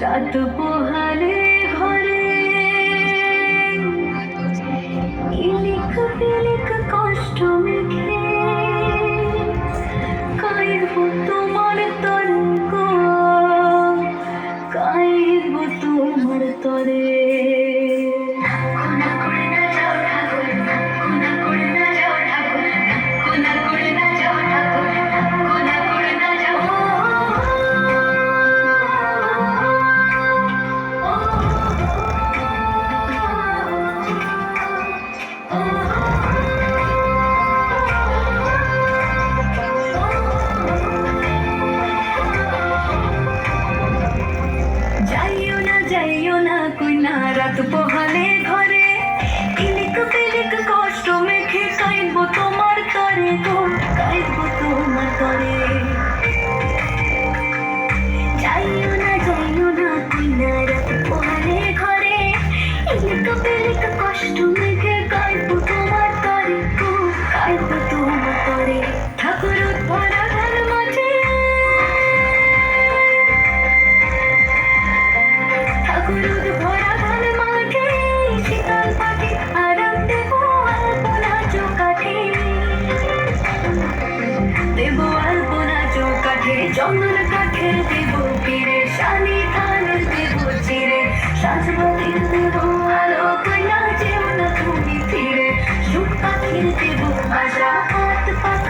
চাঁদ পোহা যাইও না কই না রাত ঘর কাঠে জঙ্গল কাঠে দেব পিরে শানি ধান দেব চিরে সাজবাতির দেব আলোক নাচেও না তুমি ফিরে সুখ পাখির দেব, আশা, হাত পাখি